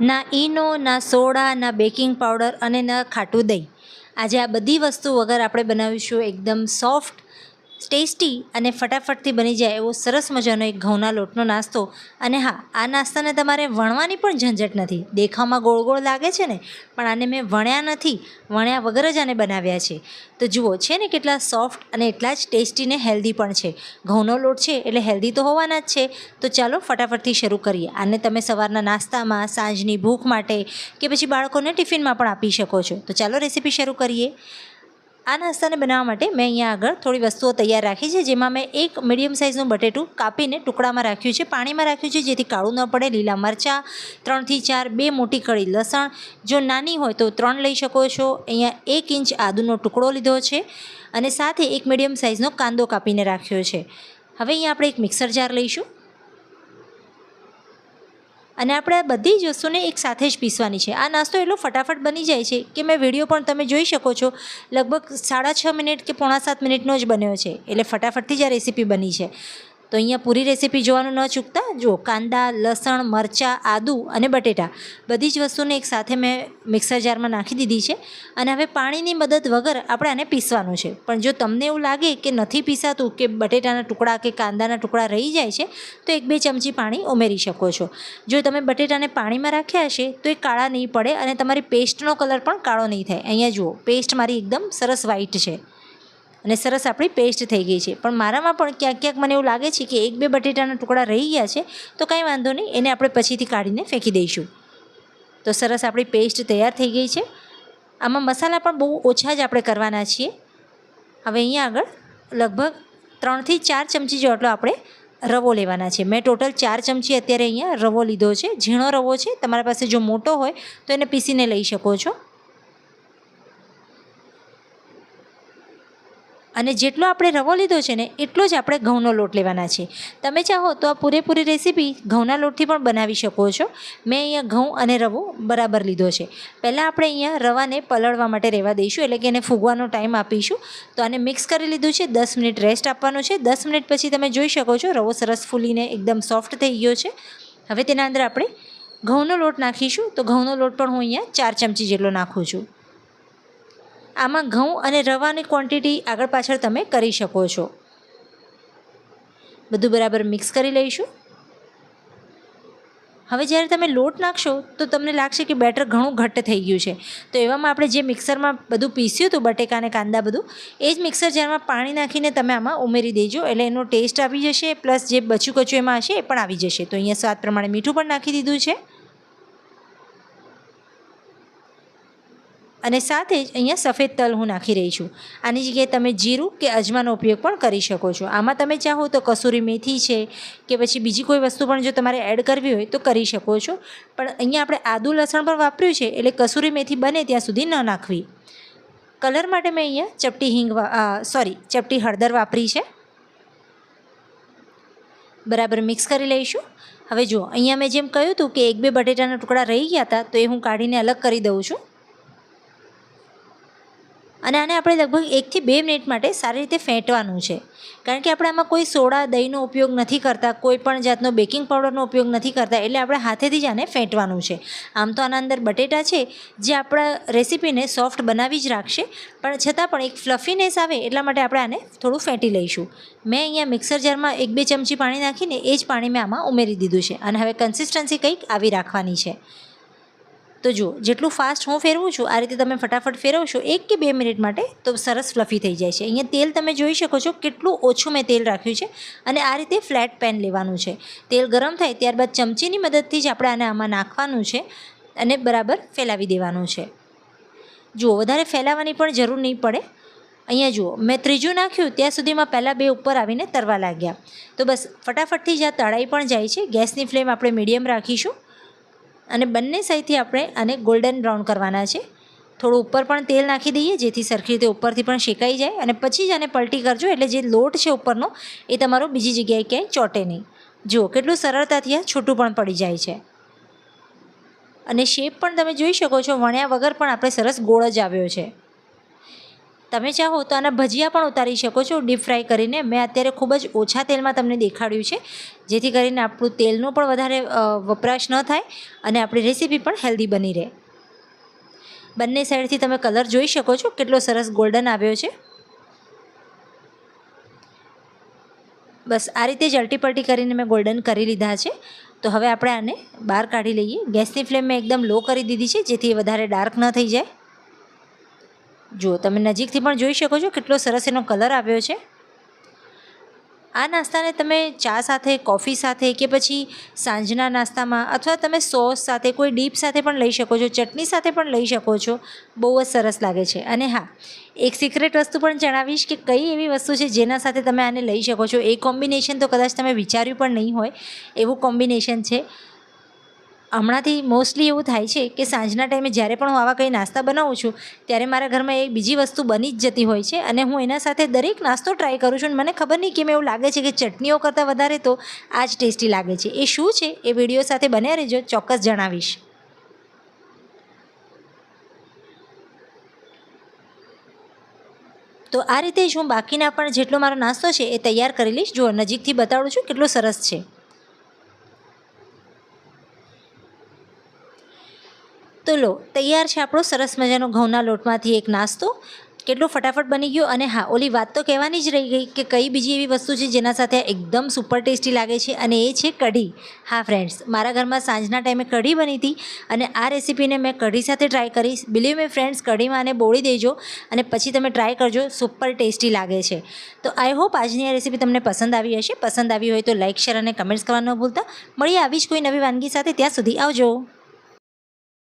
ના ઈનો, ના સોડા, ના બેકિંગ પાવડર અને ના ખાટું દહીં. આજે આ બધી વસ્તુ વગર આપણે બનાવીશું એકદમ સોફ્ટ ટેસ્ટી અને ફટાફટથી બની જાય એવો સરસ મજાનો એક ઘઉંના લોટનો નાસ્તો. અને હા, આ નાસ્તાને તમારે વણવાની પણ ઝંઝટ નથી. દેખાવમાં ગોળ ગોળ લાગે છે ને, પણ આને મેં વણ્યા નથી. વણ્યા વગર જ આને બનાવ્યા છે. તો જુઓ, છે ને કેટલા સોફ્ટ અને એટલા જ ટેસ્ટી ને હેલ્ધી પણ છે. ઘઉંનો લોટ છે એટલે હેલ્ધી તો હોવાના જ છે. તો ચાલો ફટાફટથી શરૂ કરીએ. આને તમે સવારના નાસ્તામાં, સાંજની ભૂખ માટે કે પછી બાળકોને ટિફિનમાં પણ આપી શકો છો. તો ચાલો રેસીપી શરૂ કરીએ. આ નાસ્તાને બનાવવા માટે મેં અહીંયા આગળ થોડી વસ્તુઓ તૈયાર રાખી છે, જેમાં મેં એક મીડિયમ સાઇઝનું બટેટું કાપીને ટુકડામાં રાખ્યું છે. પાણીમાં રાખ્યું છે જેથી કાળું ન પડે, લીલા મરચાં, ત્રણથી ચાર, બે મોટી કળી લસણ. જો નાની હોય તો ત્રણ લઈ શકો છો. અહીંયા એક ઇંચ આદુનો ટુકડો લીધો છે અને સાથે એક મીડિયમ સાઇઝનો કાંદો કાપીને રાખ્યો છે. હવે અહીંયા આપણે એક મિક્સર જાર લઈશું. અને આપણે આ બધી જ વસ્તુને એક સાથે જ પીસવાની છે. આ નાસ્તો એટલો ફટાફટ બની જાય છે કે મેં વીડિયો પણ તમે જોઈ શકો છો. લગભગ સાડા છ મિનિટ કે પોણા સાત મિનિટનો જ બન્યો છે. એટલે ફટાફટથી જ આ રેસીપી બની છે. તો અહીંયા પૂરી રેસીપી જોવાનું ન ચૂકતા. જો કાંદા, લસણ, મરચાં, આદુ અને બટેટા. બધી જ વસ્તુને એક સાથે મેં મિક્સર જારમાં નાખી દીધી છે અને હવે પાણીની મદદ વગર આપણે આને પીસવાનું છે. પણ જો તમને એવું લાગે કે નથી પીસાતું કે બટેટાના ટુકડા કે કાંદાના ટુકડા રહી જાય છે, તો એક બે ચમચી પાણી ઉમેરી શકો છો. જો તમે બટેટાને પાણીમાં રાખ્યા હશે, તો એ કાળા નહીં પડે અને તમારી પેસ્ટનો કલર પણ કાળો નહીં થાય. અહીંયા જુઓ, પેસ્ટ મારી એકદમ સરસ વ્હાઈટ છે. અને સરસ આપણી પેસ્ટ થઈ ગઈ છે. પણ મારામાં પણ ક્યાંક ક્યાંક મને એવું લાગે છે કે એક બે બટેટાના ટુકડા રહી ગયા છે, તો કાંઈ વાંધો નહીં, એને આપણે પછીથી કાઢીને ફેંકી દઈશું. તો સરસ આપણી પેસ્ટ તૈયાર થઈ ગઈ છે. આમાં મસાલા પણ બહુ ઓછા જ આપણે કરવાના છીએ. હવે અહીંયા આગળ લગભગ ત્રણથી ચાર ચમચી જેટલો આપણે રવો લેવાના છે. મેં ટોટલ ચાર ચમચી અત્યારે અહીંયા રવો લીધો છે. ઝીણો રવો છે. તમારા પાસે જો મોટો હોય, તો એને પીસીને લઈ શકો છો. અને જેટલો આપણે રવો લીધો છે ને, એટલો જ આપણે ઘઉંનો લોટ લેવાના છે. તમે ચાહો તો આ પૂરેપૂરી રેસીપી ઘઉંના લોટથી પણ બનાવી શકો છો. મેં અહીંયા ઘઉં અને રવો બરાબર લીધો છે. પહેલાં આપણે અહીંયા રવાને પલળવા માટે રહેવા દઈશું, એટલે કે એને ફૂગવાનો ટાઈમ આપીશું. તો આને મિક્સ કરી લીધું છે, દસ મિનિટ રેસ્ટ આપવાનો છે. દસ મિનિટ પછી તમે જોઈ શકો છો, રવો સરસ ફૂલીને એકદમ સોફ્ટ થઈ ગયો છે. હવે તેના અંદર આપણે ઘઉંનો લોટ નાખીશું. તો ઘઉંનો લોટ પણ હું અહીંયા ચાર ચમચી જેટલો નાખું છું. આમાં ઘઉં અને રવાની ક્વોન્ટિટી આગળ પાછળ તમે કરી શકો છો. બધું બરાબર મિક્સ કરી લઈશું. હવે જ્યારે તમે લોટ નાખશો, તો તમને લાગશે કે બેટર ઘણું ઘટ્ટ થઈ ગયું છે. તો એવામાં આપણે જે મિક્સરમાં બધું પીસ્યું હતું, બટેકા અને કાંદા બધું, એ જ મિક્સર જારમાં પાણી નાખીને તમે આમાં ઉમેરી દેજો. એટલે એનો ટેસ્ટ આવી જશે પ્લસ જે બચ્યું કચું એમાં હશે, એ પણ આવી જશે. તો અહીંયા સ્વાદ પ્રમાણે મીઠું પણ નાખી દીધું છે. અને સાથે જ અહીંયા સફેદ તલ હું નાખી રહી છું. આની જગ્યાએ તમે જીરું કે અજમાનો ઉપયોગ પણ કરી શકો છો. આમાં તમે ચાહો તો કસૂરી મેથી છે કે પછી બીજી કોઈ વસ્તુ પણ જો તમારે એડ કરવી હોય તો કરી શકો છો. પણ અહીંયા આપણે આદુ લસણ પણ વાપર્યું છે એટલે કસૂરી મેથી બને ત્યાં સુધી ન નાખવી. કલર માટે મેં અહીંયા ચપટી હિંગ સોરી ચપટી હળદર વાપરી છે. બરાબર મિક્સ કરી લઈશું. હવે જુઓ, અહીંયા મેં જેમ કહ્યું હતું કે એક બે બટેટાના ટુકડા રહી ગયા હતા તો એ હું કાઢીને અલગ કરી દઉં છું. અને આને આપણે લગભગ એકથી બે મિનિટ માટે સારી રીતે ફેંટવાનું છે. કારણ કે આપણે આમાં કોઈ સોડા, દહીંનો ઉપયોગ નથી કરતા, કોઈ પણ જાતનો બેકિંગ પાવડરનો ઉપયોગ નથી કરતા, એટલે આપણે હાથેથી જ આને ફેંટવાનું છે. આમ તો આના અંદર બટેટા છે, જે આપણા રેસીપીને સોફ્ટ બનાવી જ રાખશે, પણ છતાં પણ એક ફ્લફીનેસ આવે એટલા માટે આપણે આને થોડું ફેંટી લઈશું. મેં અહીંયા મિક્સર જારમાં એક બે ચમચી પાણી નાખીને એ જ પાણી મેં આમાં ઉમેરી દીધું છે અને હવે કન્સિસ્ટન્સી કંઈક આવી રાખવાની છે. તો જુઓ, જેટલું ફાસ્ટ હું ફેરવું છું, આ રીતે તમે ફટાફટ ફેરવશો, એક કે બે મિનિટ માટે તો સરસ ફ્લફી થઈ જાય છે. અહીંયા તેલ તમે જોઈ શકો છો કેટલું ઓછું મેં તેલ રાખ્યું છે અને આ રીતે ફ્લેટ પેન લેવાનું છે. તેલ ગરમ થાય ત્યારબાદ ચમચીની મદદથી જ આપણે આને આમાં નાખવાનું છે અને બરાબર ફેલાવી દેવાનું છે. જુઓ, વધારે ફેલાવવાની પણ જરૂર નહીં પડે. અહીંયા જુઓ, મેં ત્રીજું નાખ્યું, ત્યાં સુધીમાં પહેલાં બે ઉપર આવીને તરવા લાગ્યા. તો બસ, ફટાફટથી જ આ તળાઈ પણ જાય છે. ગેસની ફ્લેમ આપણે મીડિયમ રાખીશું. અને બંને સાઈડથી આપણે આને ગોલ્ડન બ્રાઉન કરવાના છે. થોડું ઉપર પણ તેલ નાખી દઈએ, જેથી સરખી રીતે ઉપરથી પણ શેકાઈ જાય અને પછી જ આને પલટી કરજો, એટલે જે લોટ છે ઉપરનો, એ તમારો બીજી જગ્યાએ ક્યાંય ચોટે નહીં. જુઓ, કેટલું સરળતાથી આ છૂટું પણ પડી જાય છે. અને શેપ પણ તમે જોઈ શકો છો, વણ્યા વગર પણ આપણે સરસ ગોળ જ આવ્યો છે. તમે ચાહો તો આના ભજીયા પણ ઉતારી શકો છો ડીપ ફ્રાય કરીને. મેં અત્યારે ખૂબ જ ઓછા તેલમાં તમને દેખાડ્યું છે, જેથી કરીને આપણું તેલનો પણ વધારે વપરાશ ન થાય અને આપણી રેસીપી પણ હેલ્ધી બની રહે. બંને સાઈડથી તમે કલર જોઈ શકો છો, કેટલો સરસ ગોલ્ડન આવ્યો છે. બસ આ રીતે જ અલટી પલટી કરીને મેં ગોલ્ડન કરી લીધા છે. તો હવે આપણે આને બહાર કાઢી લઈએ. ગેસની ફ્લેમ મેં એકદમ લો કરી દીધી છે, જેથી વધારે ડાર્ક ન થઈ જાય. જુઓ, તમે નજીકથી પણ જોઈ શકો છો કેટલો સરસ એનો કલર આવ્યો છે. આ નાસ્તાને તમે ચા સાથે, કોફી સાથે કે પછી સાંજના નાસ્તામાં અથવા તમે સોસ સાથે, કોઈ ડીપ સાથે પણ લઈ શકો છો, ચટણી સાથે પણ લઈ શકો છો. બહુ જ સરસ લાગે છે. અને હા, એક સિક્રેટ વસ્તુ પણ જણાવીશ કે કઈ એવી વસ્તુ છે જેના સાથે તમે આને લઈ શકો છો. એ કોમ્બિનેશન તો કદાચ તમે વિચાર્યું પણ નહીં હોય. એવું કોમ્બિનેશન છે. હમણાંથી મોસ્ટલી એવું થાય છે કે સાંજના ટાઈમે જ્યારે પણ હું આવા કંઈ નાસ્તા બનાવું છું, ત્યારે મારા ઘરમાં એક બીજી વસ્તુ બની જ જતી હોય છે અને હું એના સાથે દરેક નાસ્તો ટ્રાય કરું છું અને મને ખબર નહીં કેમ એવું લાગે છે કે ચટણીઓ કરતાં વધારે તો આ જ ટેસ્ટી લાગે છે. એ શું છે? એ વીડિયો સાથે બન્યા રહેજો, ચોક્કસ જણાવીશ. તો આ રીતે જ હું બાકીના પણ જેટલો મારો નાસ્તો છે એ તૈયાર કરી લઈશ. જો નજીકથી બતાડું છું કેટલો સરસ છે. તો લો, તૈયાર છે આપણો સરસ મજાનો ઘઉંના લોટમાંથી એક નાસ્તો. કેટલો ફટાફટ બની ગયો અને હા, ઓલી વાત તો કહેવાની જ રહી ગઈ કે કઈ બીજી એવી વસ્તુ છે જેના સાથે એકદમ સુપર ટેસ્ટી લાગે છે અને એ છે કઢી. હા ફ્રેન્ડ્સ મારા ઘરમાં સાંજના ટાઈમે કઢી બની હતી અને આ રેસીપીને મેં કઢી સાથે ટ્રાય કરીશ. બિલીવ મે ફ્રેન્ડ્સ કઢીમાં આને બોળી દેજો અને પછી તમે ટ્રાય કરજો સુપર ટેસ્ટી લાગે છે. તો આઈ હોપ આજની આ રેસીપી તમને પસંદ આવી હશે. પસંદ આવી હોય તો લાઇક શેર અને કમેન્ટ્સ કરવાનું ભૂલતા. મળીએ આવી જ કોઈ નવી વાનગી સાથે ત્યાં સુધી આવજો.